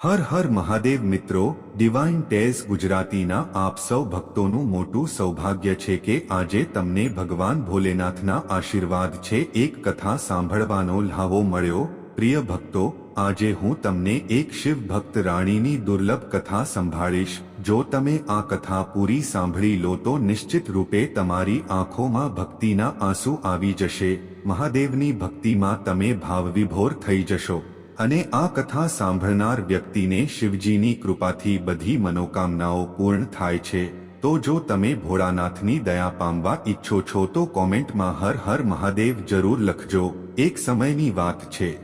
હર હર મહાદેવ મિત્રો ડિવાઇન ટેઝ ગુજરાતીના આપ સૌ ભક્તોનું મોટું સૌભાગ્ય છે કે આજે તમને ભગવાન ભોલેનાથના આશીર્વાદ છે એક કથા સાંભળવાનો લ્હાવો મળ્યો. પ્રિય ભક્તો, આજે હું તમને એક શિવ ભક્ત રાણીની દુર્લભ કથા સંભાળીશ. જો તમે આ કથા પૂરી સાંભળી લો તો નિશ્ચિત રૂપે તમારી આંખોમાં ભક્તિના આંસુ આવી જશે. મહાદેવની ભક્તિમાં તમે ભાવવિભોર થઈ જશો. અને આ કથા સાંભળનાર વ્યક્તિને શિવજીની કૃપાથી બધી મનોકામનાઓ પૂર્ણ થાય છે. તો જો તમે ભોળાનાથની દયા પામવા ઈચ્છો છો તો કોમેન્ટમાં હર હર મહાદેવ જરૂર લખજો. એક સમયની વાત છે.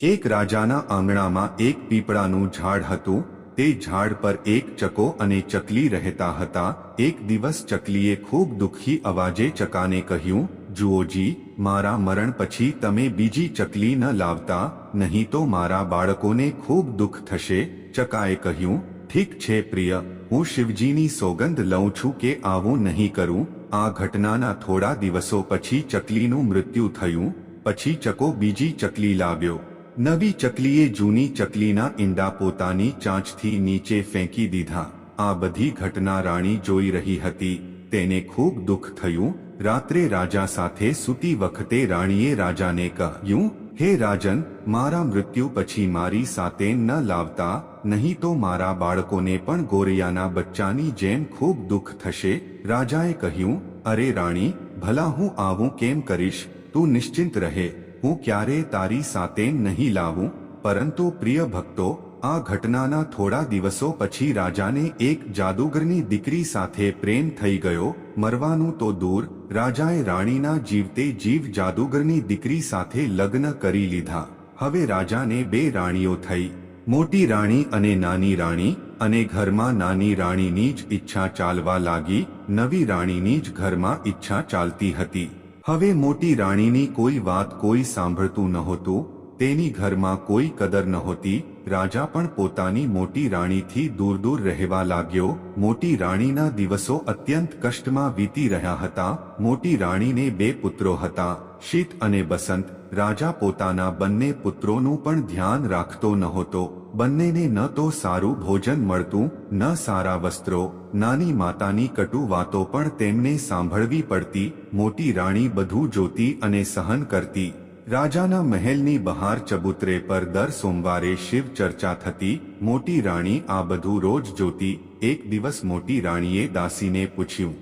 એક રાજાના આંગણામાં એક પીપળાનું ઝાડ હતું. તે ઝાડ પર એક ચકો અને ચકલી રહેતા હતા. એક દિવસ ચકલીએ ખૂબ દુઃખી અવાજે ચકાને કહ્યું જુઓજી મારા મરણ પછી તમે બીજી ચકલી ન લાવતા, નહીં તો મારા બાળકોને ખૂબ દુઃખ થશે, ચકાએ કહ્યું, ઠીક છે પ્રિય, હું શિવજીની સોગંદ લઉં છું કે આવું નહીં કરું, આ ઘટનાના થોડા દિવસો પછી ચકલીનું મૃત્યુ થયું, પછી ચકો બીજી ચકલી લાવ્યો. નવી ચકલીએ જૂની ચકલીના ઈંડા પોતાની ચાંચથી નીચે ફેંકી દીધા. આ બધી ઘટના રાણી જોઈ રહી હતી, તેને ખૂબ દુઃખ થયું રાત્રે રાજા સાથે સૂતી વખતે રાણીએ રાજાને કહ્યું હે રાજન, મારા મૃત્યુ પછી મારી સાથે ન લાવતા, નહીં તો મારા બાળકોને પણ ગોરૈયાના બચ્ચાની જેમ ખૂબ દુઃખ થશે. રાજાએ કહ્યું, અરે રાણી, ભલા હું આવું કેમ કરીશ? તું નિશ્ચિંત રહે. હું ક્યારે તારી સાથે નહીં લાવું. પરંતુ પ્રિય ભક્તો આ ઘટનાના થોડા દિવસો પછી રાજાને એક જાદુગરની દીકરી સાથે પ્રેમ થઈ ગયો, મરવાનું તો દૂર, રાજાએ રાણીના જીવતે જીવ જાદુગરની દીકરી સાથે લગ્ન કરી લીધા. હવે રાજાને બે રાણીઓ થઈ, મોટી રાણી અને નાની રાણી, અને ઘરમાં નાની રાણીની જ ઈચ્છા ચાલવા લાગી, નવી રાણીની જ ઘરમાં ઈચ્છા ચાલતી હતી. હવે મોટી રાણીની કોઈ વાત કોઈ સાંભળતું નહોતું, તેની ઘરમાં કોઈ કદર નહોતી રાજા પણ પોતાની મોટી રાણીથી દૂર દૂર રહેવા લાગ્યો. મોટી રાણીના દિવસો અત્યંત કષ્ટમાં વીતી રહ્યા હતા. મોટી રાણીને બે પુત્રો હતા, શીત અને બસંત. રાજા પોતાના બંને પુત્રોનું પણ ધ્યાન રાખતો નહોતો. બંનેને ન તો સારું ભોજન મળતું, ન સારા વસ્ત્રો. નાની માતાની કટુ વાતો પણ તેમને સાંભળવી પડતી. મોટી રાણી બધું જોતી અને સહન કરતી. રાજાના મહેલની બહાર ચબૂતરે પર દર સોમવારે શિવ ચર્ચા થતી, મોટી રાણી આ બધું રોજ જોતી, એક દિવસ મોટી રાણીએ દાસીને પૂછ્યું,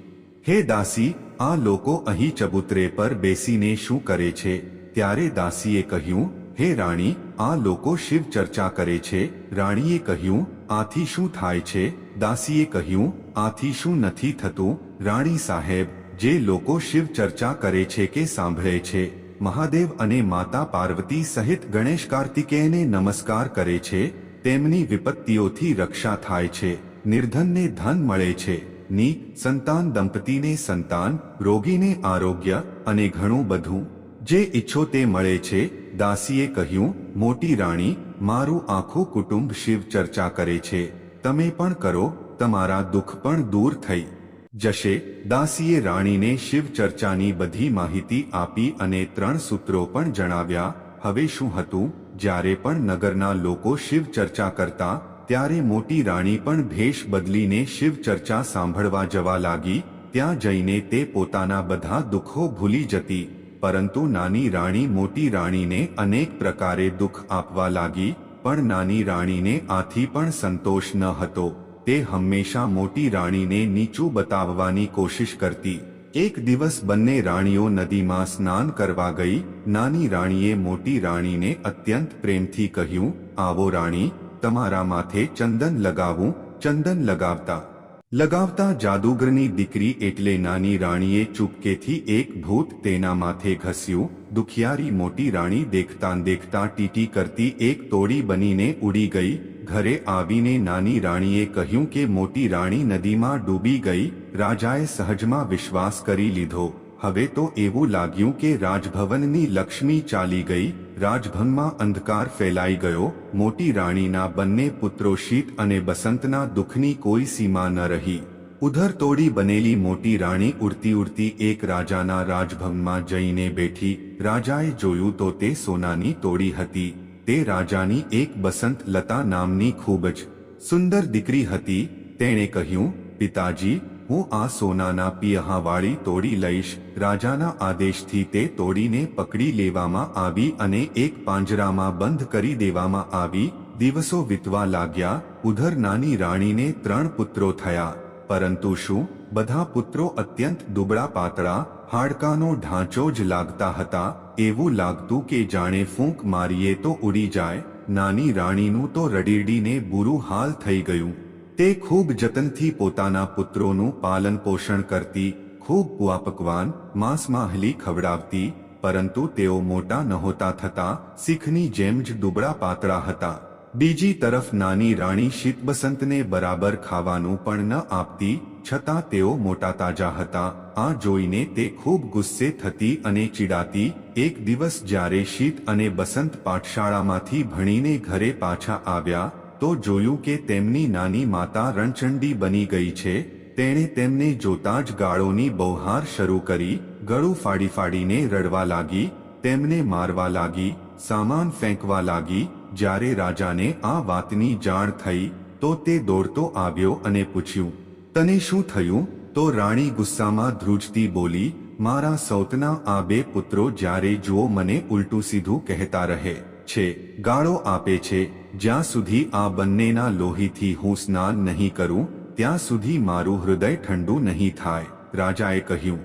હે દાસી, આ લોકો અહીં ચબૂતરે પર બેસીને શું કરે છે? ત્યારે દાસીએ કહ્યું, હે રાણી, આ લોકો શિવ ચર્ચા કરે છે. રાણીએ કહ્યું, આથી શું થાય છે? દાસીએ કહ્યું, આથી શું નથી થતું? રાણી સાહેબ, જે લોકો શિવ ચર્ચા કરે છે કે સાંભળે છે મહાદેવ અને માતા પાર્વતી સહિત ગણેશ કાર્તિકેયને નમસ્કાર કરે છે, તેમની વિપત્તિઓથી રક્ષા થાય છે, નિર્ધનને ધન મળે છે, ની સંતાન દંપતીને સંતાન, રોગીને આરોગ્ય અને ઘણું બધું. જે ઈચ્છો તે મળે છે, દાસીએ કહ્યું, મોટી રાણી, મારું આખું કુટુંબ શિવ ચર્ચા કરે છે. તમે પણ કરો, તમારા દુઃખ પણ દૂર થઈ. જશે, દાસીએ રાણીને શિવ ચર્ચાની બધી માહિતી આપી અને ત્રણ સૂત્રો પણ જણાવ્યા, હવે શું હતું? જ્યારે પણ નગરના લોકો શિવ ચર્ચા કરતા, ત્યારે મોટી રાણી પણ ભેષ બદલીને શિવ ચર્ચા સાંભળવા જવા લાગી, ત્યાં જઈને તે પોતાના બધા દુઃખો ભૂલી જતી, પરંતુ નાની રાણી મોટી રાણીને અનેક પ્રકારે દુઃખ આપવા લાગી, પણ નાની રાણીને આથી પણ સંતોષ ન હતો. તે હંમેશા મોટી રાણીને નીચું બતાવવાની કોશિશ કરતી. એક દિવસ બંને રાણીઓ નદીમાં સ્નાન કરવા ગઈ. નાની રાણીએ મોટી રાણીને અત્યંત પ્રેમથી કહ્યું, આવો રાણી, તમારા માથે ચંદન લગાવું, ચંદન લગાવતા. લગાવતા જાદુગરની દીકરી એટલે નાની રાણીએ ચૂપકેથી એક ભૂત તેના માથે ઘસ્યું, દુખિયારી મોટી રાણી દેખતા દેખતા ટીટી કરતી એક તોડી બનીને ઉડી ગઈ, ઘરે આવીને નાની રાણીએ કહ્યું કે મોટી રાણી નદીમાં ડૂબી ગઈ, રાજાએ સહજમાં વિશ્વાસ કરી લીધો. હવે તો એવું લાગ્યું કે રાજભવનની લક્ષ્મી ચાલી ગઈ રાજભવનમાં અંધકાર ફેલાઈ ગયો, મોટી રાણીના બંને પુત્રો શીત અને બસંતના દુઃખની કોઈ સીમા ન રહી. ઉધર તોડી બનેલી મોટી રાણી ઉડતી ઉડતી એક રાજાના રાજભવનમાં જઈને બેઠી, રાજાએ જોયું તો તે સોનાની તોડી હતી, તે રાજાની એક બસંત લતા નામની ખૂબ જ સુંદર દીકરી હતી, તેણે કહ્યું, પિતાજી હું આ સોનાના પિયહાવાળી તોડી લઈશ. રાજાના આદેશથી તે તોડીને પકડી લેવામાં આવી અને એક પાંજરામાં બંધ કરી દેવામાં આવી. દિવસો વીતવા લાગ્યા. ઉધર નાની રાણીને ત્રણ પુત્રો થયા. પરંતુ શું? બધા પુત્રો અત્યંત દુબળા પાતળા, હાડકાનો ઢાંચો જ લાગતા હતા. એવું લાગતું કે જાણે ફૂંક મારીએ તો ઉડી જાય. નાની રાણીનું તો રડીડીને બુરું હાલ થઈ ગયું. તે ખૂબ જતનથી પોતાના પુત્રોનું પાલન પોષણ કરતી, ખૂબ કુવા પકવાન માંસ માહલી ખવડાવતી, પરંતુ તેઓ મોટા નહોતા થતા, શીખની જેમ જ દુબળા પાતળા હતા. બીજી તરફ નાની રાણી શીતબસંતને બરાબર ખાવાનું પણ ન આપતી, છતાં તેઓ મોટા તાજા હતા. આ જોઈને તે ખૂબ ગુસ્સે થતી અને ચીડાતી, એક દિવસ જ્યારે શીત અને બસંત પાઠશાળામાંથી ભણીને ઘરે પાછા આવ્યા તો જોયું કે તેમની નાની માતા રણચંડી બની ગઈ છે, તેણે તેમને જોતા જ ગાળોની બૌહાર શરૂ કરી, ગળું ફાડી ફાડીને રડવા લાગી, તેમને મારવા લાગી, સામાન ફેંકવા લાગી, જ્યારે રાજાને આ વાતની જાણ થઈ, તો તે દોડતો આવ્યો અને પૂછ્યું, તને શું થયું? તો રાણી ગુસ્સામાં ધ્રુજતી બોલી, મારા સૌતના આ બે પુત્રો જ્યારે જુઓ મને ઉલટું સીધું કહેતા રહે છે, ગાળો આપે છે જ્યાં સુધી આ બંનેના લોહીથી હું સ્નાન નહીં કરું, ત્યાં સુધી મારું હૃદય ઠંડુ નહીં થાય. રાજાએ કહ્યું,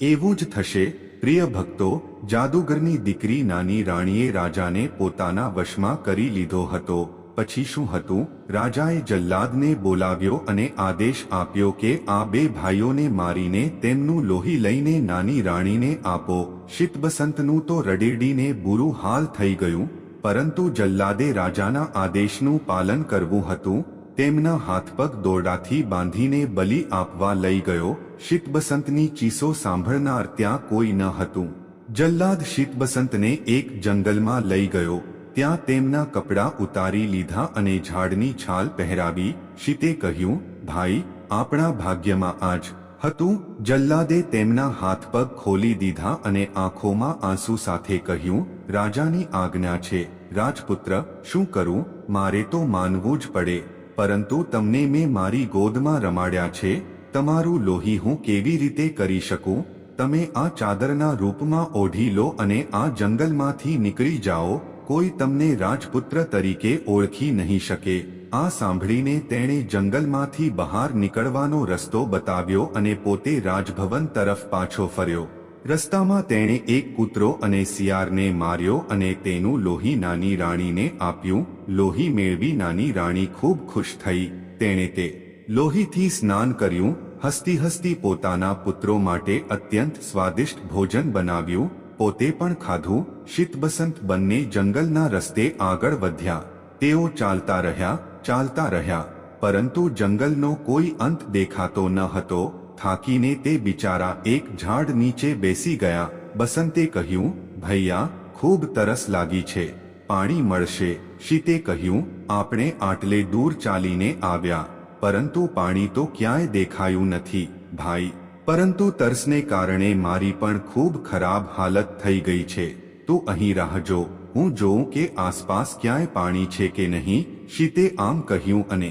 એવું જ થશે, પ્રિય ભક્તો, જાદુગરની દીકરી નાની રાણીએ રાજાને પોતાના વશમાં કરી લીધો હતો. પછી શું હતું? રાજાએ જલ્લાદને બોલાવ્યો અને આદેશ આપ્યો કે આ બે ભાઈઓને મારીને તેમનું લોહી લઈને નાની રાણીને આપો. શિતબસંતનું તો રડેડીને બુરું હાલ થઈ ગયું પરંતુ જલ્લાદે રાજાના આદેશનું પાલન કરવું હતું, તેમના હાથપગ દોરડાથી બાંધીને બલી આપવા લઈ ગયો, શીતબસંતની ચીસો સાંભળનાર ત્યાં કોઈ ન હતું. જલ્લાદ શીતબસંતને એક જંગલમાં લઈ ગયો, ત્યાં તેમના કપડાં ઉતારી લીધા અને ઝાડની છાલ પહેરાવી, શીતે કહ્યું, ભાઈ, આપણા ભાગ્યમાં આજ હતું જલ્લાદે તેમના હાથ પગ ખોલી દીધા અને આંખોમાં આંસુ સાથે કહ્યું, રાજાની આજ્ઞા છે, રાજપુત્ર, શું કરું? મારે તો માનવું જ પડે. પરંતુ તમને મેં મારી ગોદમાં રમાડ્યા છે, તમારું લોહી હું કેવી રીતે કરી શકું? તમે આ ચાદરના રૂપમાં ઓઢી લો અને આ જંગલમાંથી નીકળી જાઓ, કોઈ તમને રાજપુત્ર તરીકે ઓળખી નહીં શકે. આ સાંભળીને તેણે જંગલમાંથી બહાર નીકળવાનો રસ્તો બતાવ્યો અને પોતે રાજભવન તરફ પાછો ફર્યો. રસ્તામાં તેણે એક કૂતરો અને શિયાળને માર્યો અને તેનું લોહી નાની રાણીને આપ્યું. લોહી મેળવી નાની રાણી ખૂબ ખુશ થઈ. તેણે તે લોહીથી સ્નાન કર્યું. હસતી હસતી પોતાના પુત્રો માટે અત્યંત સ્વાદિષ્ટ ભોજન બનાવ્યું. પોતે પણ ખાધું. શીતબસંત બંને જંગલના રસ્તે આગળ વધ્યા. તેઓ ચાલતા રહ્યા. ચાલતા રહ્યા, પરંતુ જંગલનો કોઈ અંત દેખાતો ન હતો. થાકીને તે બિચારા એક ઝાડ નીચે બેસી ગયા. બસંતે કહ્યું, ભૈયા, ખૂબ તરસ લાગી છે. પાણી મળશે. શીતે કહ્યું, આપણે આટલે દૂર ચાલીને આવ્યા. પરંતુ પાણી તો ક્યાંય દેખાયું નથી, ભાઈ. પરંતુ તરસને કારણે મારી પણ ખૂબ ખરાબ હાલત થઈ ગઈ છે. તું અહીં રાહજો હું જોઉં કે આસપાસ ક્યાંય પાણી છે કે નહીં? શીતે આમ કહ્યું અને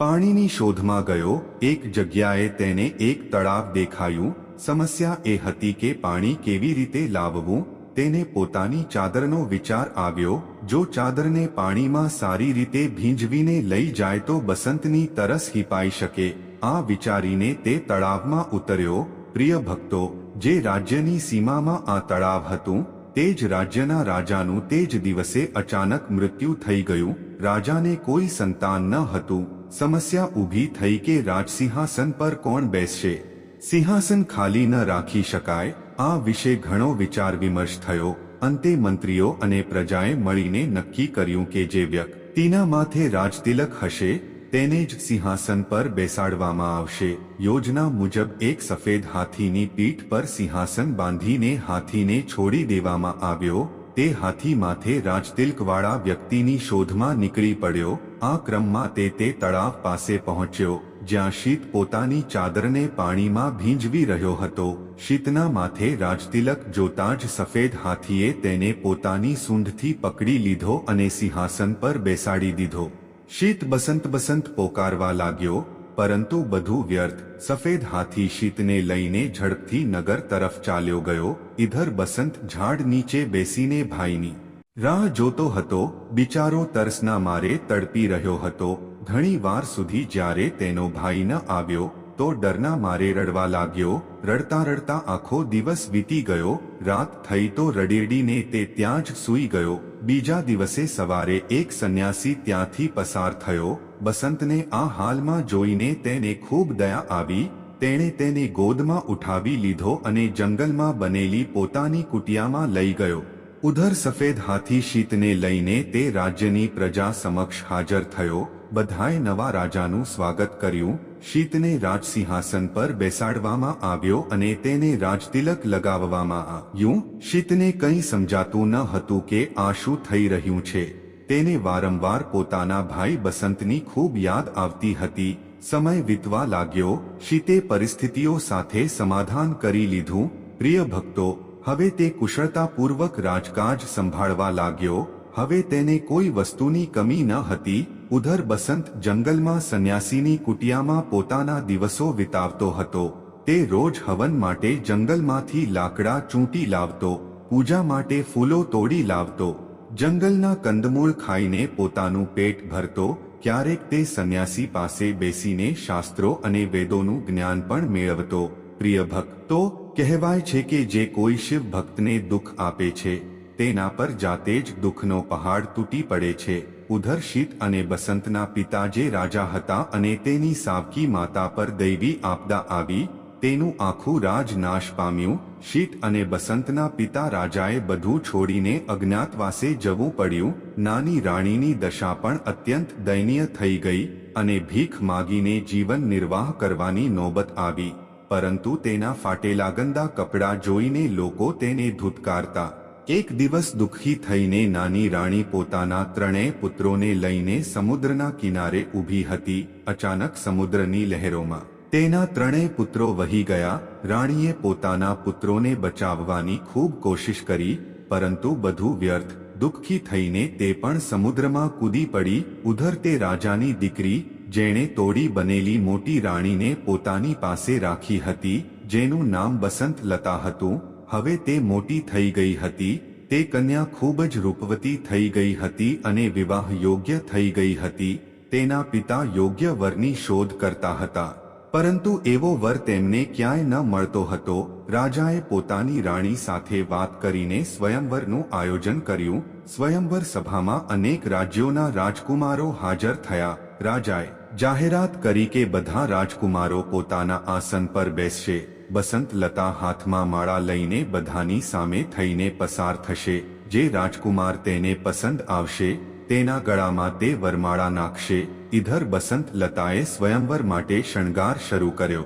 પાણીની શોધમાં ગયો, એક જગ્યાએ તેને એક તળાવ દેખાયું, સમસ્યા એ હતી કે પાણી કેવી રીતે લાવવું, તેને પોતાની ચાદરનો વિચાર આવ્યો, જો ચાદરને પાણીમાં સારી રીતે ભીંજવીને લઈ જાય તો બસંતની તરસ હિપાઈ શકે, આ વિચારીને તે તળાવમાં ઉતર્યો, પ્રિય ભક્તો, જે રાજ્યની સીમામાં આ તળાવ હતું, તે જ રાજ્યના રાજાનું તે જ દિવસે અચાનક મૃત્યુ થઈ ગયું રાજાને કોઈ સંતાન ન હતું. સમસ્યા ઊભી થઈ કે રાજસિંહાસન પર કોણ બેસશે? સિંહાસન ખાલી ન રાખી શકાય, આ વિશે ઘણો વિચાર વિમર્શ થયો. અંતે મંત્રીઓ અને પ્રજાએ મળીને નક્કી કર્યું કે જે વ્યક્તિના માથે રાજતિલક હશે, તેને જ સિંહાસન પર બેસાડવામાં આવશે. યોજના મુજબ એક સફેદ હાથીની પીઠ પર સિંહાસન બાંધીને હાથીને છોડી દેવામાં આવ્યો. તે હાથી માથે રાજતિલકવાળા વ્યક્તિની શોધમાં નીકળી પડ્યો. આ ક્રમમાં તે તે તળાવ પાસે પહોંચ્યો, જ્યાં શીત પોતાની ચાદરને પાણીમાં ભીંજવી રહ્યો હતો. શીતના માથે રાજતિલક જોતા જ સફેદ હાથીએ તેને પોતાની સૂંઢથી પકડી લીધો અને સિંહાસન પર બેસાડી દીધો. શીત બસંત બસંત પોકારવા લાગ્યો પરંતુ બધું વ્યર્થ. સફેદ હાથી શીતને લઈને ઝડપથી નગર તરફ ચાલ્યો ગયો. ઇધર બસંત ઝાડ નીચે બેસીને ભાઈની રાહ જોતો હતો. બિચારો તરસના મારે તડપી રહ્યો હતો. ઘણી વાર સુધી જ્યારે તેનો ભાઈ ન આવ્યો, તો ડરના મારે રડવા લાગ્યો. રડતા રડતા આખો દિવસ વીતી ગયો. રાત થઈ તો રડેડીને તે ત્યાં જ સૂઈ ગયો. બીજા દિવસે સવારે એક સંન્યાસી ત્યાંથી પસાર થયો. બસંતને આ હાલમાં જોઈને તેને ખૂબ દયા આવી. તેણે તેને ગોદમાં ઉઠાવી લીધો અને જંગલમાં બનેલી પોતાની કુટિયામાં લઈ ગયો. ઉધર સફેદ હાથી શીતને લઈને તે રાજ્યની પ્રજા સમક્ષ હાજર થયો. બધાએ નવા રાજાનું સ્વાગત કર્યું. શીતને રાજસિંહાસન પર બેસાડવામાં આવ્યો અને તેને રાજતિલક લગાવવામાં આવ્યું. શીતને કંઈ સમજાતું ન હતું કે આ શું થઈ રહ્યું છે. તેને વારંવાર પોતાના ભાઈ બસંતની ખૂબ યાદ આવતી હતી. સમય વીતવા લાગ્યો. શીતે પરિસ્થિતિઓ સાથે સમાધાન કરી લીધું. પ્રિય ભક્તો, હવે તે કુશળતાપૂર્વક રાજકાજ સંભાળવા લાગ્યો. હવે તેને કોઈ વસ્તુની કમી ન હતી. ઉધર બસંત જંગલમાં સંન્યાસીની કુટિયામાં પોતાના દિવસો વિતાવતો હતો. તે રોજ હવન માટે જંગલમાંથી લાકડા ચૂંટી લાવતો, પૂજા માટે ફૂલો તોડી લાવતો. જંગલના કંદમૂળ ખાઈને પોતાનું પેટ ભરતો, ક્યારેક તે સંન્યાસી પાસે બેસીને શાસ્ત્રો અને વેદોનું જ્ઞાન પણ મેળવતો. પ્રિય ભક્તો, કહેવાય છે કે જે કોઈ શિવ ભક્તને દુઃખ આપે છે, તેના પર જાતે જ દુઃખનો પહાડ તૂટી પડે છે. ઉધર શીત અને બસંતના પિતા જે રાજા હતા અને તેની સાવકી માતા પર દૈવી આપદા આવી, તેનું આખું રાજ નાશ પામ્યું, શીત અને બસંતના પિતા રાજાએ બધું છોડીને અજ્ઞાતવાસે જવું પડ્યું, નાની રાણીની દશા પણ અત્યંત દયનીય થઈ ગઈ અને ભીખ માગીને જીવન નિર્વાહ કરવાની નોબત આવી, પરંતુ તેના ફાટેલા ગંદા કપડાં જોઈને લોકો તેને ધૂતકારતા એક દિવસ દુઃખી થઈને નાની રાણી પોતાના ત્રણેય પુત્રોને લઈને સમુદ્રના કિનારે ઊભી હતી અચાનક સમુદ્રની લહેરોમાં. તેના ત્રણેય પુત્રો વહી ગયા, રાણીએ પોતાના પુત્રોને બચાવવાની ખૂબ કોશિશ કરી, પરંતુ બધું વ્યર્થ. દુઃખી થઈને તે પણ સમુદ્રમાં કૂદી પડી, ઉધર તે રાજાની દીકરી, જેણે તોડી બનેલી મોટી રાણીને પોતાની પાસે રાખી હતી, જેનું નામ બસંત લતા હતું હવે તે મોટી થઈ ગઈ હતી, તે કન્યા ખૂબ જ રૂપવતી થઈ ગઈ હતી અને વિવાહ યોગ્ય થઈ ગઈ હતી, તેના પિતા યોગ્ય વરની શોધ કરતા હતા. પરંતુ એવો વર તેમને ક્યાંય ન મળતો હતો, રાજાએ પોતાની રાણી સાથે વાત કરીને સ્વયંવરનું આયોજન કર્યું, સ્વયંવર સભામાં અનેક રાજ્યોના રાજકુમારો હાજર થયા, રાજાએ જાહેરાત કરી કે બધા રાજકુમારો પોતાના આસન પર બેસશે. બસંત લતા હાથમાં માળા લઈને બધાની સામે થઈને પસાર થશે. જે રાજકુમાર તેને પસંદ આવશે, તેના ગળામાં તે વરમાળા નાખશે. ઇધર બસંત લતાએ સ્વયંવર માટે શણગાર શરૂ કર્યો.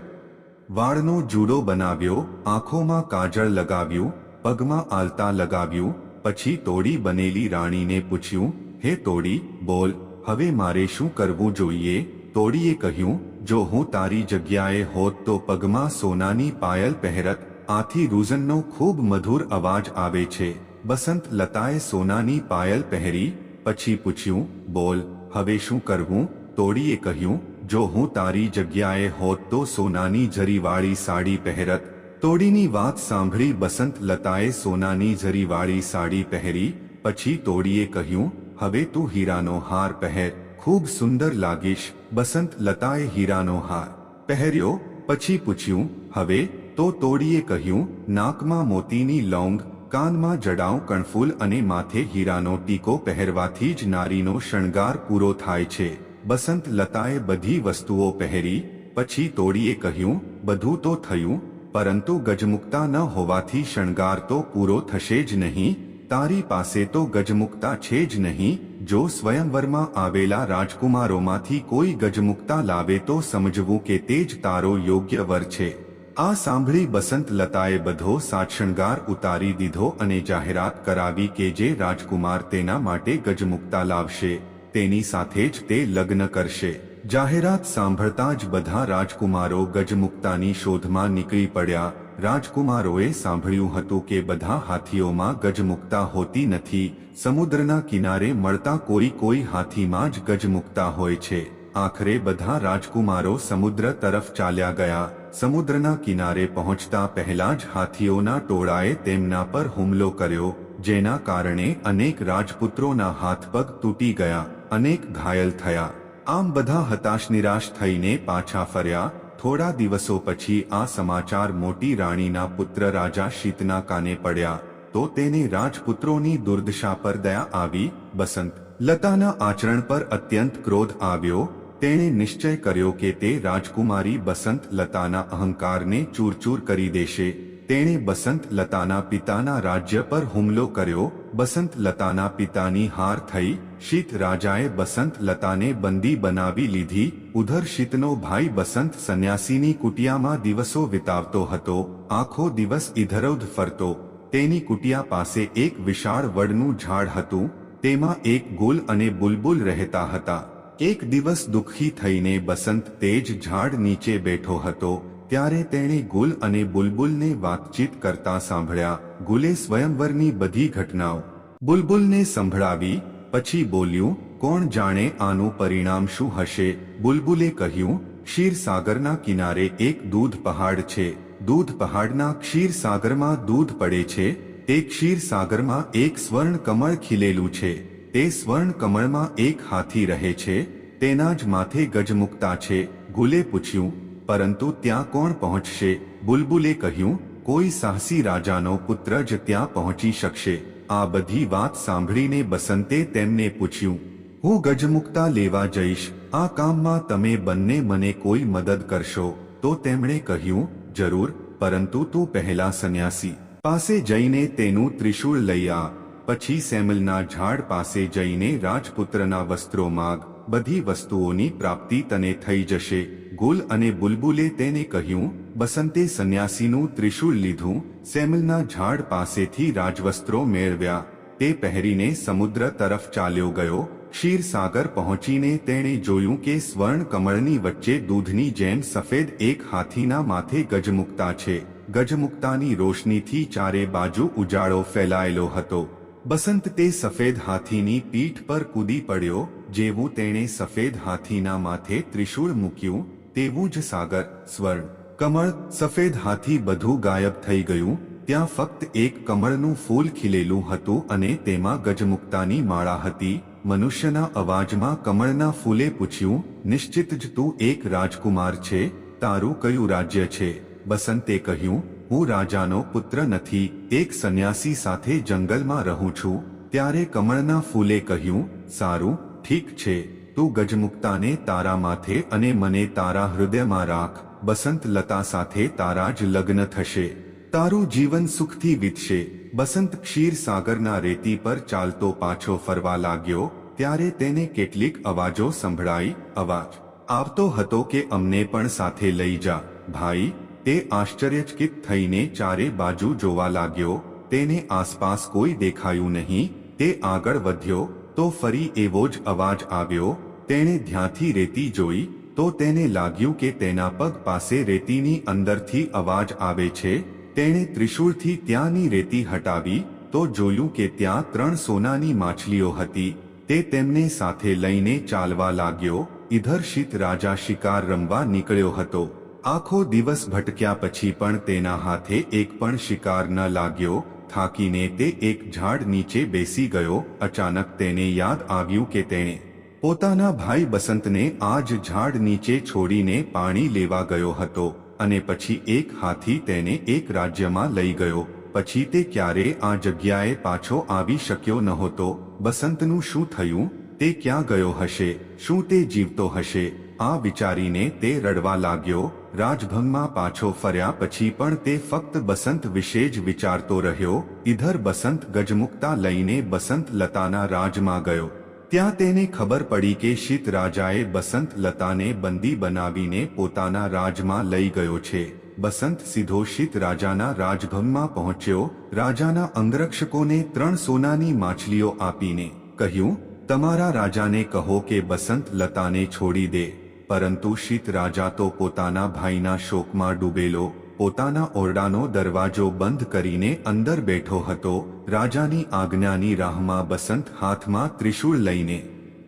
વાળનો જુડો બનાવ્યો, આંખોમાં કાજળ લગાવ્યું, પગમાં આલતા લગાવ્યું, પછી તોડી બનેલી રાણીને પૂછ્યું, હે તોડી, બોલ, હવે મારે શું કરવું જોઈએ? તોડીએ કહ્યું જો હું તારી જગ્યાએ હોત તો પગમાં સોનાની પાયલ પહેરત. આથી રૂઝનનો ખૂબ મધુર અવાજ આવે છે. બસંત લતાએ સોનાની પાયલ પહેરી, પછી પૂછ્યું, બોલ, હવે શું કરવું? તોડીએ કહ્યું, જો હું તારી જગ્યાએ હોત તો સોનાની જરીવાળી સાડી પહેરત. તોડીની વાત સાંભળી બસંત લતાએ સોનાની જરીવાળી સાડી પહેરી, પછી તોડીએ કહ્યું, હવે તું હીરાનો હાર પહેર. ખૂબ સુંદર લાગીશ. બસંત લતાએ હીરાનો હાર પહેર્યો, પછી પૂછ્યું, હવે? તો તોડીએ કહ્યું, નાકમાં મોતીની લોંગ, કાનમાં જડાઉ કણફૂલ અને માથે હીરાનો ટીકો પહેરવાથી જ નારીનો શણગાર પૂરો થાય છે. બસંત લતાએ બધી વસ્તુઓ પહેરી, પછી તોડીએ કહ્યું, બધું તો થયું, પરંતુ ગજમુક્તા ન હોવાથી શણગાર તો પૂરો થશે જ નહીં, તારી પાસે તો ગજમુક્તા છે જ નહીં જો સ્વયંવરમાં આવેલા રાજકુમારોમાંથી કોઈ ગજમુક્તા લાવે તો સમજવું કે તે જ તારો યોગ્ય વર છે. આ સાંભળી બસંત લતાએ બધો સાક્ષણગાર ઉતારી દીધો અને જાહેરાત કરાવી કે જે રાજકુમાર તેના માટે ગજમુક્તા લાવશે, તેની સાથે જ તે લગ્ન કરશે. જાહેરાત સાંભળતા જ બધા રાજકુમારો ગજમુક્તાની શોધમાં નીકળી પડ્યા રાજકુમારોએ સાંભળ્યું હતું કે બધા હાથીઓમાં ગજમુક્તા હોતી નથી. સમુદ્રના કિનારે મળતા કોઈ કોઈ હાથીમાં જ ગજમુક્તા હોય છે. આખરે બધા રાજકુમારો સમુદ્ર તરફ ચાલ્યા ગયા. સમુદ્રના કિનારે પહોંચતા પહેલા જ હાથીઓના ટોળાએ તેમના પર હુમલો કર્યો, જેના કારણે અનેક રાજપુત્રોના હાથ પગ તૂટી ગયા, અનેક ઘાયલ થયા. આમ બધા હતાશ નિરાશ થઈને પાછા ફર્યા. થોડા દિવસો પછી આ સમાચાર મોટી રાણીના પુત્ર રાજા શીતના કાને પડ્યા. તો તેને રાજપુત્રોની દુર્દશા પર દયા આવી, બસંત. લતાના આચરણ પર અત્યંત ક્રોધ આવ્યો. તેણે નિશ્ચય કર્યો કે તે રાજકુમારી બસંત લતાના અહંકારને ચૂરચૂર કરી દેશે. તેણે બસંત લતાના પિતાના રાજ્ય પર હુમલો કર્યો. બસંત લતાના પિતાની હાર થઈ, શીત રાજાએ બસંત લતાને બંદી બનાવી લીધી. ઉધર શીતનો ભાઈ બસંત સંન્યાસીની કુટિયામાં દિવસો વિતાવતો હતો. આખો દિવસ ઇધરૌધ ફરતો. તેની કુટિયા પાસે એક વિશાળ વડનું ઝાડ હતું. તેમાં એક ગુલ અને બુલબુલ રહેતા હતા. એક દિવસ દુઃખી થઈને બસંત તેજ ઝાડ નીચે બેઠો હતો. ત્યારે તેણે ગુલ અને બુલબુલને વાતચીત કરતા સાંભળ્યા, ગુલે સ્વયંવરની બધી ઘટનાઓ. બુલબુલને સંભળાવી, પછી બોલ્યું, કોણ જાણે આનું પરિણામ શું હશે? બુલબુલે કહ્યું ક્ષીરસાગરના કિનારે એક દૂધ પહાડ છે. દૂધ પહાડના ક્ષીરસાગરમાં દૂધ પડે છે. તે ક્ષીરસાગરમાં એક સ્વર્ણ કમળ ખીલેલું છે. તે સ્વર્ણ કમળમાં એક હાથી રહે છે. તેના જ માથે ગજમુક્તા છે. ગુલે પૂછ્યું પરંતુ ત્યાં કોણ પહોંચશે? બુલબુલે કહ્યું, કોઈ સાહસી રાજાનો પુત્ર જ ત્યાં પહોંચી શકશે. આ બધી વાત સાંભળીને બસંતે તેમને પૂછ્યું, હું ગજમુક્તા લેવા જઈશ? આ કામમાં તમે બંને મને કોઈ મદદ કરશો? તો તેમણે કહ્યું, જરૂર, પરંતુ તું પહેલા સંન્યાસી. પાસે જઈને તેનું ત્રિશૂળ લઈ આ. પછી સેમલના ઝાડ પાસે જઈને રાજપુત્રના વસ્ત્રો માગ. બધી વસ્તુઓની પ્રાપ્તિ તને થઈ જશે. ગુલ અને બુલબુલે તેને કહ્યું, બસંતે સંન્યાસીનું ત્રિશૂળ લીધું, સેમલના ઝાડ પાસેથી રાજવસ્ત્રો મેળવ્યા. તે પહેરીને સમુદ્ર તરફ ચાલ્યો ગયો. ક્ષીરસાગર પહોંચીને તેણે જોયું કે સ્વર્ણ કમળની વચ્ચે દૂધની જેમ સફેદ એક હાથીના માથે ગજમુક્તા છે. ગજમુક્તાની રોશનીથી ચારે બાજુ ઉજાળો ફેલાયેલો હતો. બસંત તે સફેદ હાથીની પીઠ પર કૂદી પડ્યો, જેવું તેણે સફેદ હાથીના માથે ત્રિશૂળ મૂક્યું તેવું જ સાગર સ્વર્ણ, કમળ, સફેદ હાથી બધું ગાયબ થઈ ગયું, ત્યાં ફક્ત એક કમળનું ફૂલ ખીલેલું હતું અને તેમાં ગજમુક્તાની માળા હતી. મનુષ્યના અવાજમાં કમળના ફૂલે પૂછ્યું, નિશ્ચિત જ તું એક રાજકુમાર છે? તારું કયું રાજ્ય છે? બસંતે કહ્યું, હું રાજાનો પુત્ર નથી, એક સંન્યાસી સાથે જંગલમાં રહું છું. ત્યારે કમળના ફૂલે કહ્યું, સારું, ઠીક છે. તું ગજમુક્તાને તારા માથે અને મને તારા હૃદયમાં રાખ. બસંત લતા સાથે તારા જ લગ્ન થશે. તારું જીવન સુખથી વીતશે. બસંત ક્ષીર સાગરના રેતી પર ચાલતો પાછો ફરવા લાગ્યો, ત્યારે તેને કેટલીક અવાજો સંભળાઈ અવાજ આવતો હતો કે અમને પણ સાથે લઈ જા. ભાઈ, તે આશ્ચર્યચકિત થઈને ચારે બાજુ જોવા લાગ્યો, તેને આસપાસ કોઈ દેખાયું નહીં, તે આગળ વધ્યો, તો ફરી એવો જ અવાજ આવ્યો તેણે ધ્યાંથી રેતી જોઈ તો તેને લાગ્યું કે તેના પગ પાસે રેતીની અંદરથી અવાજ આવે છે. તેણે ત્રિશૂળથી ત્યાંની રેતી હટાવી તો જોયું કે ત્યાં ત્રણ સોનાની માછલીઓ હતી. તે તેમને સાથે લઈને ચાલવા લાગ્યો. ઇધર રાજા શિકાર રમવા નીકળ્યો હતો. આખો દિવસ ભટક્યા પછી પણ તેના હાથે એક પણ શિકાર ન લાગ્યો. થાકીને તે એક ઝાડ નીચે બેસી ગયો. અચાનક તેને યાદ આવ્યું કે તેણે પોતાના ભાઈ બસંતને આ જ ઝાડ નીચે છોડીને પાણી લેવા ગયો હતો અને પછી એક હાથી તેને એક રાજ્યમાં લઈ ગયો. પછી તે ક્યારે આ જગ્યાએ પાછો આવી શક્યો નહોતો. બસંતનું શું થયું? તે ક્યાં ગયો હશે? શું તે જીવતો હશે? આ વિચારીને તે રડવા લાગ્યો. રાજભંગમાં પાછો ફર્યા પછી પણ તે ફક્ત બસંત વિશે જ વિચારતો રહ્યો. ઇધર બસંત ગજમુક્તા લઈને બસંત લતાના રાજમાં ગયો. ત્યાં તેને ખબર પડી કે શીત રાજાએ બસંત લતાને બંદી બનાવીને પોતાના રાજમાં લઈ ગયો છે. બસંત સીધો શીત રાજાના રાજભવનમાં પહોંચ્યો, રાજાના અંગરક્ષકોને ત્રણ સોનાની માછલીઓ આપીને, કહ્યું, તમારા રાજાને કહો કે બસંત લતાને છોડી દે. પરંતુ શીત રાજા તો પોતાના ભાઈના શોકમાં ડૂબેલો. પોતાના ઓરડાનો દરવાજો બંધ કરીને અંદર બેઠો હતો. રાજાની આજ્ઞાની રાહમાં બસંત હાથમાં ત્રિશૂળ લઈને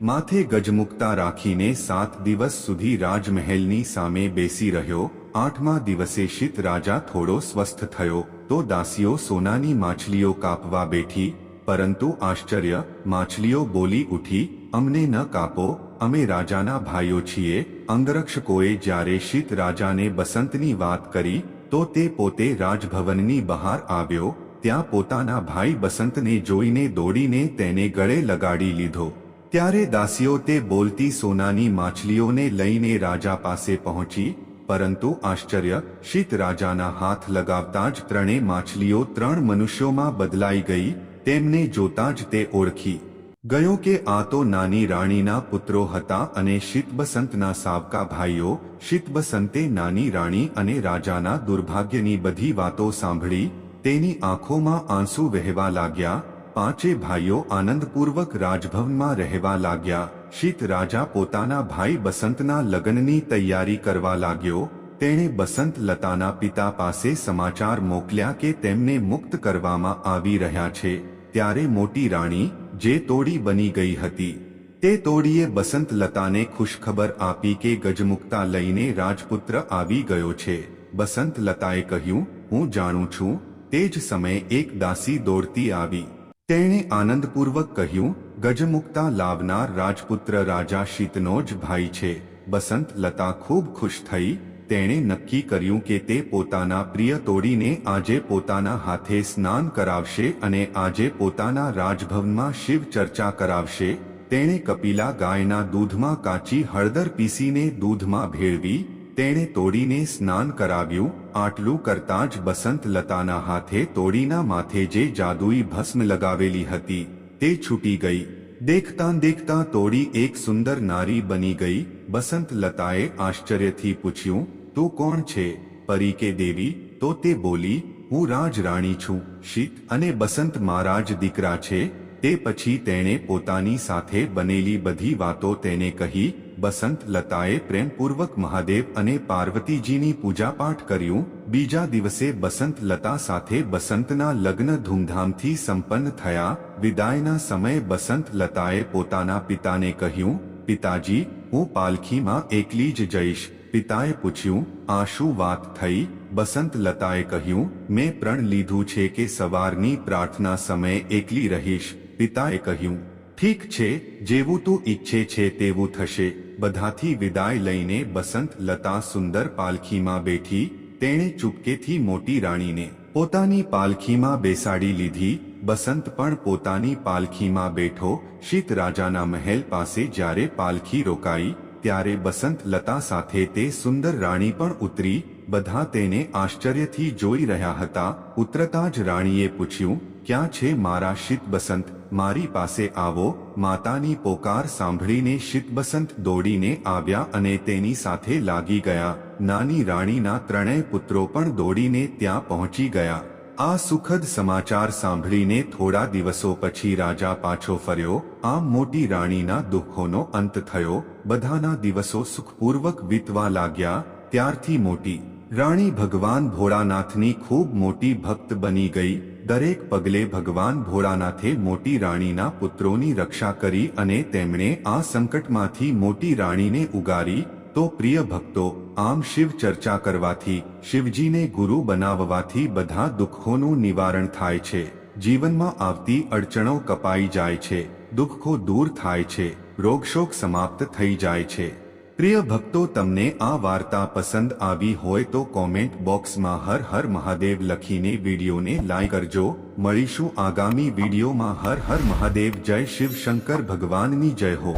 માથે ગજમુક્તા રાખીને સાત દિવસ સુધી રાજમહેલની સામે બેસી રહ્યો. આઠમા દિવસે શીત રાજા થોડો સ્વસ્થ થયો તો દાસીઓ સોનાની માછલીઓ કાપવા બેઠી. પરંતુ આશ્ચર્ય, માછલીઓ બોલી ઉઠી, અમને ન કાપો, અમે રાજાના ભાઈઓ છીએ. અંગરક્ષકોએ જ્યારે શીત રાજાને બસંતની વાત કરી તો તે પોતે રાજભવનની બહાર આવ્યો, ત્યાં પોતાના ભાઈ બસંતને જોઈને દોડીને તેને ગળે લગાડી લીધો. ત્યારે દાસીઓ તે બોલતી સોનાની માછલીઓને લઈને રાજા પાસે પહોંચી, પરંતુ આશ્ચર્ય, શીત રાજાના હાથ લગાવતા જ ત્રણેય માછલીઓ ત્રણ મનુષ્યોમાં બદલાઈ ગઈ, તેમને જોતા જ તે ઓળખી. ગયો કે આ તો નાની રાણીના પુત્રો હતા અને શીતબસંતના સાવકા ભાઈઓ, શીતબસંતે નાની રાણી અને રાજાના દુર્ભાગ્યની બધી વાતો સાંભળી, તેની આંખોમાં આંસુ વહેવા લાગ્યા, પાંચે ભાઈઓ આનંદપૂર્વક રાજભવનમાં રહેવા લાગ્યા, શીત રાજા પોતાના ભાઈ બસંતના લગ્નની તૈયારી કરવા લાગ્યો, તેણે બસંત લતાના પિતા પાસે સમાચાર મોકલ્યા કે તેમને મુક્ત કરવામાં આવી રહ્યા છે, ત્યારે મોટી રાણી જે તોડી બની ગઈ હતી. તે તોડીએ બસંતલતાને ખુશખબર આપી કે ગજમુક્તા લઈને રાજપુત્ર આવી ગયો છે. બસંતલતાએ કહ્યું, હું જાણું છું. તે જ સમયે એક દાસી દોડતી આવી. તેણે આનંદપૂર્વક કહ્યું, ગજમુક્તા લાવનાર રાજપુત્ર રાજા શીતનો જ ભાઈ છે. બસંત લતા ખૂબ ખુશ થઈ તેણે નક્કી કર્યું કે તે પોતાના પ્રિય તોડીને આજે પોતાના હાથે સ્નાન કરાવશે અને આજે પોતાના રાજભવનમાં શિવ ચર્ચા કરાવશે. તેણે કપિલા ગાયના દૂધમાં કાચી હળદર પીસીને દૂધમાં ભેળવી, તેણે તોડીને સ્નાન કરાવ્યું. આટલું કરતાં જ બસંત લતાના હાથે તોડીના માથે જે જાદુઈ ભસ્મ લગાવેલી હતી, તે છૂટી ગઈ. દેખતા દેખતા તોડી એક સુંદર નારી બની ગઈ. બસંત લતાએ આશ્ચર્યથી પૂછ્યું તું કોણ છે? પરીકે દેવી? તો તે બોલી, હું રાજરાણી છું, શીત અને બસંત મહારાજ દીકરા છે. તે પછી તેણે પોતાની સાથે બનેલી બધી વાતો તેને કહી, બસંત લતાએ પ્રેમપૂર્વક મહાદેવ અને પાર્વતીજીની પૂજાપાઠ કર્યું. બીજા દિવસે બસંત લતા સાથે બસંતના લગ્ન ધૂમધામથી સંપન્ન થયા. વિદાયના સમયે બસંત લતાએ પોતાના પિતાને કહ્યું, પિતાજી, હું પાલખીમાં એકલી જ જઈશ. પિતાએ પૂછ્યું, આ શું વાત થઈ? બસંત લતાએ કહ્યું, મેં પ્રણ લીધું છે કે સવારની પ્રાર્થના સમયે એકલી રહીશ. પિતાએ કહ્યું, ઠીક છે, જેવું તું ઈચ્છે છે તેવું થશે. બધાથી વિદાય લઈને બસંત લતા સુંદર પાલખીમાં બેઠી, તેણે ચૂપકેથી મોટી રાણીને પોતાની પાલખીમાં બેસાડી લીધી. બસંત પણ પોતાની પાલખીમાં બેઠો. શીત રાજાના મહેલ પાસે જ્યારે પાલખી રોકાઈ ત્યારે બસંત લતા સાથે તે સુંદર રાણી પણ ઉતરી, બધા તેને આશ્ચર્યથી જોઈ રહ્યા હતા. ઉતરતા જ રાણીએ પૂછ્યું, ક્યાં છે મારા શીત બસંત? મારી પાસે આવો. માતાની પોકાર સાંભળીને શીતબસંત દોડીને આવ્યા અને તેની સાથે લાગી ગયા. નાની રાણીના ત્રણેય પુત્રો પણ દોડીને ત્યાં પહોંચી ગયા. આ સુખદ સમાચાર સાંભળીને થોડા દિવસો પછી રાજા પાછો ફર્યો, આમ મોટી રાણીના દુઃખોનો અંત થયો, બધાના દિવસો સુખપૂર્વક વીતવા લાગ્યા, ત્યારથી મોટી રાણી ભગવાન ભોળાનાથની ખૂબ મોટી ભક્ત બની ગઈ, દરેક પગલે ભગવાન ભોળાનાથે મોટી રાણીના પુત્રોની રક્ષા કરી અને તેમણે આ સંકટમાંથી મોટી રાણીને ઉગારી તો પ્રિય ભક્તો, આમ શિવ ચર્ચા કરવાથી, શિવજીને ગુરુ બનાવવાથી બધા દુઃખોનું નિવારણ થાય છે. જીવનમાં આવતી અડચણો કપાઈ જાય છે, દુઃખો દૂર થાય છે, રોગશોક સમાપ્ત થઈ જાય છે. પ્રિય ભક્તો, તમને આ વાર્તા પસંદ આવી હોય તો કોમેન્ટ બોક્સમાં હર હર મહાદેવ લખીને વિડીયોને લાઈક કરજો. મળીશું આગામી વિડીયોમાં. હર હર મહાદેવ, જય શિવ શંકર ભગવાનની જય હો.